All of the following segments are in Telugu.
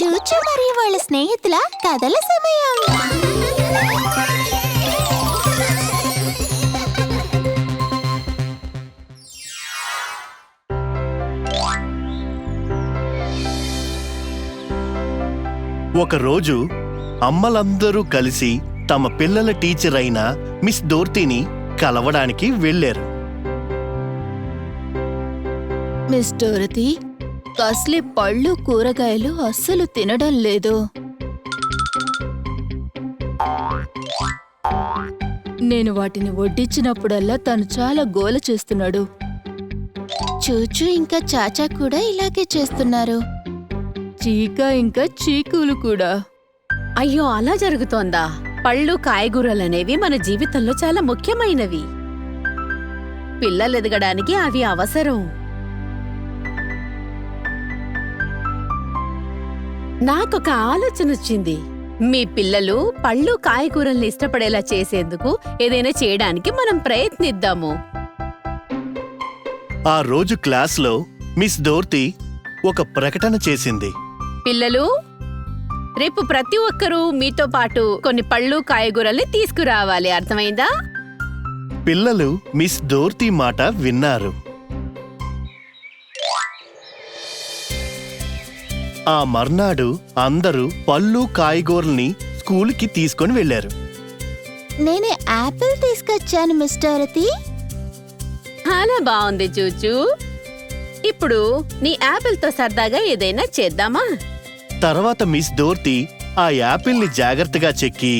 చూచు మరియు వాళ్ళ స్నేహితుల కథల సమయం. ఒకరోజు అమ్మలందరూ కలిసి తమ పిల్లల టీచర్ అయిన మిస్ డోర్తీని కలవడానికి వెళ్ళారు. మిస్ డోరతి అసలే పళ్ళు కూరగాయలు అస్సలు తినడం లేదు. నేను వాటిని వడ్డించినప్పుడల్లా తను చాలా గోల చేస్తున్నాడు. చూచు ఇంకా చాచా కూడా ఇలాగే చేస్తున్నారు. చీక ఇంకా చీకులు కూడా. అయ్యో అలా జరుగుతోందా? పళ్ళు కాయగూరలనేవి మన జీవితంలో చాలా ముఖ్యమైనవి. పిల్లలు ఎదగడానికి అవి అవసరం. నాకొక ఆలోచన వచ్చింది. మీ పిల్లలు పళ్ళు కాయగూరల్ని ఇష్టపడేలా చేసేందుకు ఏదైనా చేయడానికి మనం ప్రయత్నిద్దాము. ఆ రోజు క్లాస్లో మిస్ డోర్తీ ఒక ప్రకటన చేసింది. పిల్లలు రేపు ప్రతి ఒక్కరూ మీతో పాటు కొన్ని పళ్ళు కాయగూరల్ని తీసుకురావాలి. అర్థమైందా? పిల్లలు మిస్ డోర్తీ మాట విన్నారు. ఆ మర్నాడు అందరూ పళ్ళు కాయగూరల్ని స్కూల్కి తీసుకొని వెళ్ళారు నేను యాపిల్ తీసుకొచ్చాను మిస్ డోరతి చాలా బాగుంది చూచు. ఇప్పుడు నీ యాపిల్తో సరదాగా ఏదైనా చేద్దామా? తర్వాత మిస్ డోర్తీ ఆ యాపిల్ని జాగ్రత్తగా చెక్కి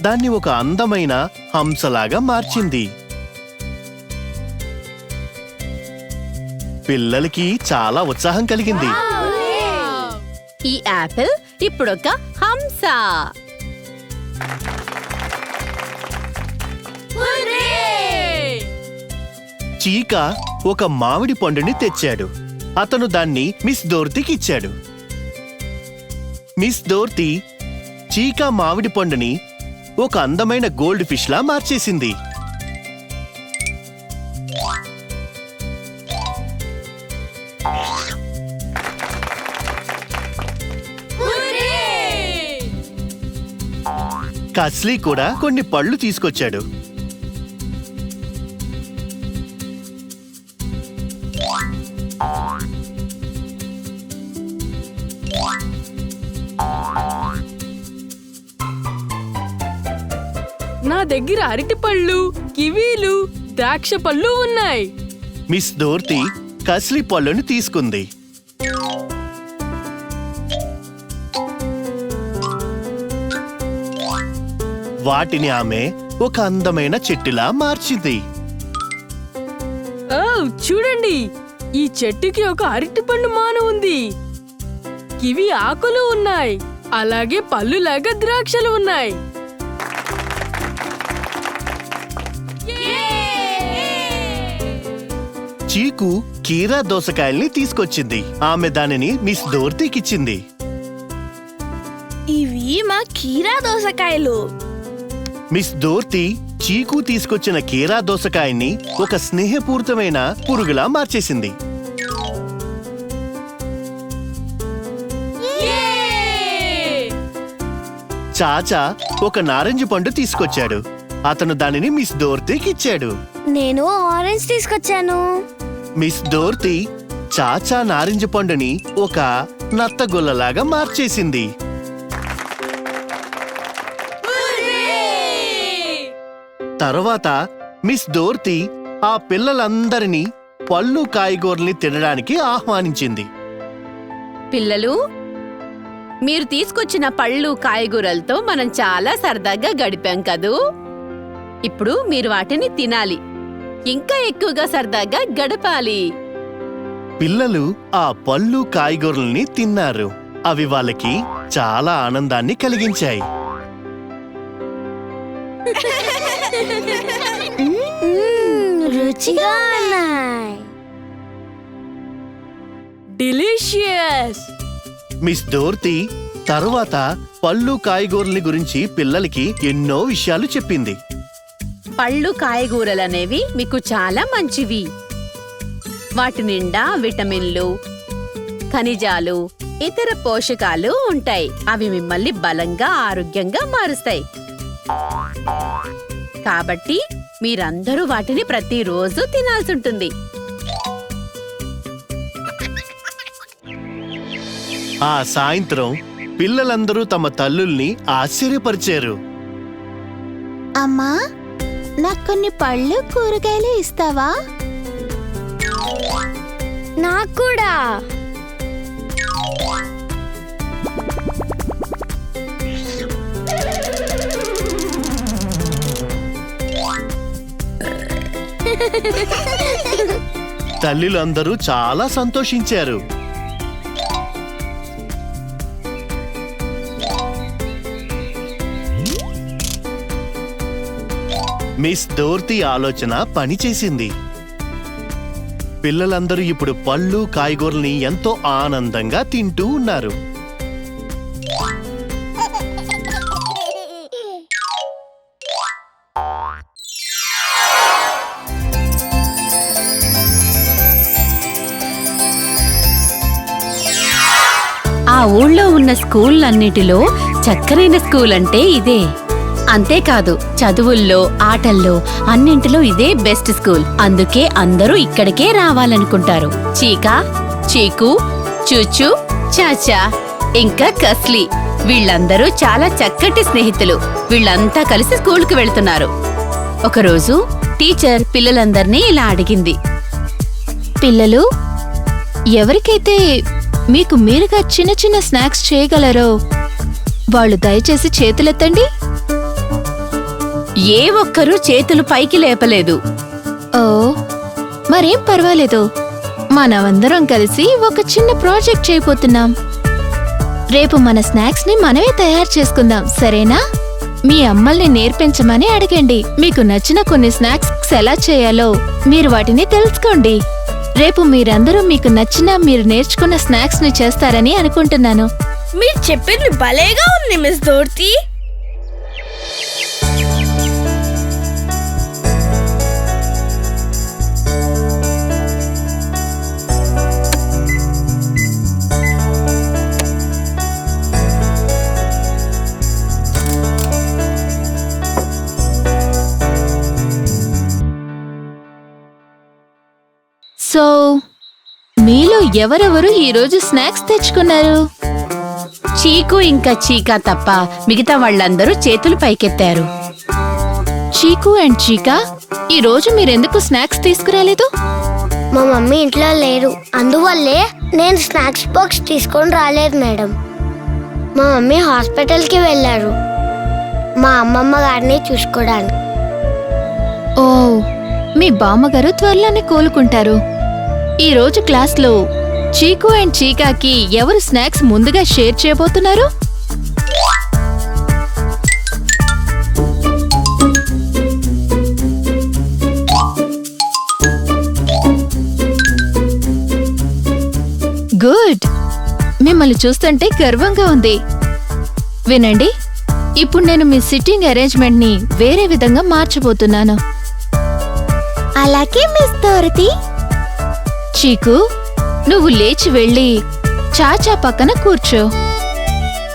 దాన్ని ఒక అందమైన హంసలాగా మార్చింది. పిల్లలకి చాలా ఉత్సాహం కలిగింది. ఈ యాపిల్ ఇప్పుడొక హంస. చీక ఒక మామిడి పండుని తెచ్చాడు. అతను దాన్ని మిస్ డోర్తీకి ఇచ్చాడు. మిస్ డోర్తీ చీకా మామిడి పండుని ఒక అందమైన గోల్డ్ ఫిష్ లా మార్చేసింది. కస్లీ కూడా కొన్ని పళ్ళు తీసుకొచ్చాడు. నా దగ్గర అరటి పళ్ళు కివీలు ద్రాక్ష పళ్ళు ఉన్నాయి. మిస్ డోర్తీ కస్లీ పళ్ళుని తీసుకుంది. వాటిని ఆమె ఒక అందమైన చెట్టులా మార్చింది. ఓ చూడండి. ఈ చెట్టుకి ఒక అరటి పండు మాన ఉంది. కివి ఆకులు ఉన్నాయి. అలాగే పళ్ళులాగా ద్రాక్షలు ఉన్నాయి. చీకు కీరా దోసకాయల్ని తీసుకొచ్చింది. ఆమె దానిని మిస్ డోర్తీకిచ్చింది ఇవి మా కీరా దోసకాయలు. మిస్ డోర్తీ చీకు తీసుకొచ్చిన కీరా దోసకాయని ఒక స్నేహపూరితమైన పురుగులా మార్చేసింది. చాచా ఒక నారింజ పండు తీసుకొచ్చాడు. అతను దానిని మిస్ డోర్తీకి ఇచ్చాడు. నేను ఆరెంజ్ తీసుకొచ్చాను. మిస్ డోర్తీ చాచా నారింజ పండుని ఒక నత్తగొల్లలాగా మార్చేసింది. తర్వాత మిస్ డోర్తీ ఆ పిల్లలందరినీ పళ్ళు కాయగూరల్ని తినడానికి ఆహ్వానించింది. పిల్లలు మీరు తీసుకొచ్చిన పళ్ళు కాయగూరలతో మనం చాలా సరదాగా గడిపాం కదూ? ఇప్పుడు మీరు వాటిని తినాలి. ఇంకా ఎక్కువగా సరదాగా గడపాలి. పిల్లలు ఆ పళ్ళు కాయగూరల్ని తిన్నారు. అవి వాళ్ళకి చాలా ఆనందాన్ని కలిగించాయి. రుచిగా ఉన్నాయి డిలీషియస్ మిస్ డోర్తీ తర్వాత పళ్ళు కాయగూరల్ని గురించి పిల్లలకి ఎన్నో విషయాలు చెప్పింది. పళ్ళు కాయగూరలనేవి మీకు చాలా మంచివి. వాటి నిండా విటమిన్లు ఖనిజాలు ఇతర పోషకాలు ఉంటాయి. అవి మిమ్మల్ని బలంగా ఆరోగ్యంగా మారుస్తాయి. కాబట్టి మీరందరూ వాటిని ప్రతిరోజు తినాల్సి ఉంటుంది ఆ సాయంత్రం పిల్లలందరూ తమ తల్లుల్ని ఆశ్చర్యపరిచారు. అమ్మా నాకు కొన్ని పళ్ళు కూరగాయలు ఇస్తావా? నాకు కూడా. తల్లులందరూ చాలా సంతోషించారు. మిస్ దోర్తి ఆలోచన పనిచేసింది పిల్లలందరూ ఇప్పుడు పళ్ళు కాయగూరల్ని ఎంతో ఆనందంగా తింటూ ఉన్నారు. ఊళ్ళో ఉన్న స్కూళ్ళన్నిటిలో చక్కనైన స్కూల్ అంటే ఇదే. అంతేకాదు చదువుల్లో ఆటల్లో అన్నింటిలో ఇదే బెస్ట్ స్కూల్. అందుకే అందరూ ఇక్కడికే రావాలనుకుంటారు. చీకా చీకు చూచు చాచా ఇంకా కస్లీ. వీళ్ళందరూ చాలా చక్కటి స్నేహితులు. వీళ్ళంతా కలిసి స్కూల్కి వెళ్తున్నారు. ఒకరోజు టీచర్ పిల్లలందర్నీ ఇలా అడిగింది. పిల్లలు ఎవరికైతే మీకు మీరుగా చిన్న చిన్న స్నాక్స్ చేయగలరో వాళ్ళు దయచేసి చేతులెత్తండి. ఏ ఒక్కరూ చేతులు పైకి లేపలేదు. ఓ మరేం పర్వాలేదు. మనమందరం కలిసి ఒక చిన్న ప్రాజెక్ట్ చేయబోతున్నాం. రేపు మన స్నాక్స్ని మనమే తయారు చేసుకుందాం సరేనా? మీ అమ్మల్ని నేర్పించమని అడగండి. మీకు నచ్చిన కొన్ని స్నాక్స్ ఎలా చేయాలో మీరు వాటిని తెలుసుకోండి. రేపు మీరందరూ మీకు నచ్చిన మీరు నేర్చుకున్న స్నాక్స్ని చేస్తారని అనుకుంటున్నాను. మీరు చెప్పింది భలేగా ఉంది మిస్ దోర్తి సో మీలో ఎవరెవరు ఈరోజు స్నాక్స్ తెచ్చుకున్నారు? చీకు ఇంకా చీకా తప్ప మిగతా వాళ్ళందరూ చేతులు పైకెత్తారు. చీకు అండ్ చీకా ఈ రోజు మీరెందుకు స్నాక్స్ తీసుకురాలేదు? మా మమ్మీ ఇంట్లో లేరు. అందువల్లే నేను స్నాక్స్ బాక్స్ తీసుకొని రాలేదు మేడం. మా మమ్మీ హాస్పిటల్కి వెళ్ళారు. మా అమ్మమ్మ గారిని చూసుకోవడానికి. ఓ మీ బామ్మగారు త్వరలోనే కోలుకుంటారు. ఈ రోజు క్లాస్లో చీకు అండ్ చీకాకి ఎవరు స్నాక్స్ ముందుగా షేర్ చేయబోతున్నారు? గుడ్. మిమ్మల్ని చూస్తుంటే గర్వంగా ఉంది. వినండి ఇప్పుడు నేను మీ సిట్టింగ్ అరేంజ్మెంట్ని వేరే విధంగా మార్చబోతున్నాను. అలాగే మిస్ దోరతి చీకు నువ్వు లేచి వెళ్ళి చాచా పక్కన కూర్చో.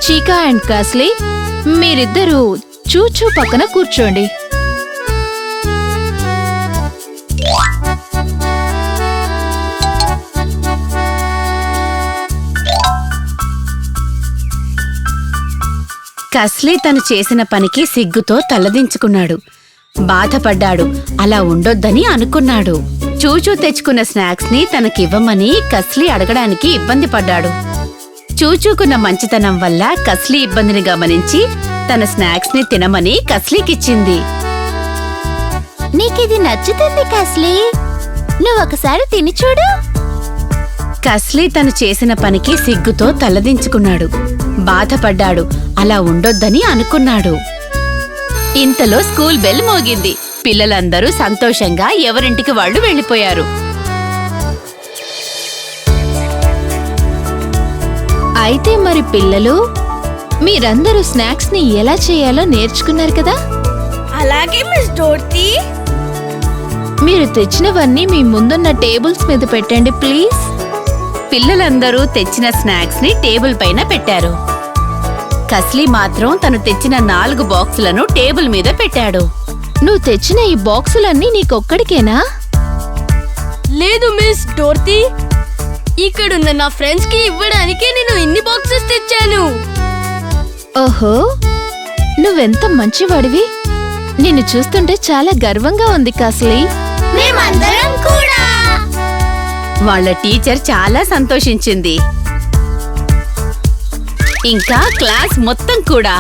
చీకా అండ్ కాస్లీ మీరిద్దరూ చూచూ పక్కన కూర్చోండి. కస్లీ తను చేసిన పనికి సిగ్గుతో తలదించుకున్నాడు. బాధపడ్డాడు. అలా ఉండొద్దని అనుకున్నాడు. చూచూ తెచ్చుకున్న స్నాక్స్ని తనకివ్వమని కస్లీ అడగడానికి ఇబ్బంది పడ్డాడు. చూచూకున్న మంచితనం వల్ల కస్లీ ఇబ్బందిని గమనించి తన స్నాక్స్ని తినమని కస్లీకిచ్చింది. నీకిది నచ్చుతుంది కాస్లీ. నువ్వు ఒకసారి తిని చూడు. కస్లీ తను చేసిన పనికి సిగ్గుతో తలదించుకున్నాడు. బాధపడ్డాడు. అలా ఉండొద్దని అనుకున్నాడు. ఇంతలో స్కూల్ బెల్ మోగింది. పిల్లలందరూ సంతోషంగా ఎవరింటికి వాళ్ళు వెళ్ళిపోయారు. అయితే మరి పిల్లలు మీరందరూ స్నాక్స్ని ఎలా చేయాలో నేర్చుకున్నారు కదా? అలాగే మిస్ డోర్తి మీరు తెచ్చినవన్నీ మీ ముందున్న టేబుల్స్ మీద పెట్టండి ప్లీజ్. పిల్లలందరూ తెచ్చిన స్నాక్స్ని టేబుల్ పైన పెట్టారు. కస్లీ మాత్రం తను తెచ్చిన నాలుగు బాక్సులను టేబుల్ మీద పెట్టాడు. నువ్వు తెచ్చిన ఈ బాక్సులన్నీ నీకొక్కడికేనా? లేదు మిస్ డోర్తీ. ఇక్కడున్న నా ఫ్రెండ్స్కి ఇవ్వడానికి నేను ఇన్ని బాక్సెస్ తెచ్చాను. ఓహో నువ్వెంత మంచివాడివి? నిన్ను చూస్తుంటే చాలా గర్వంగా ఉంది కాస్లీ. మేమందరం కూడా. వాళ్ళ టీచర్ చాలా సంతోషించింది. ఇంకా క్లాస్ మొత్తం కూడా.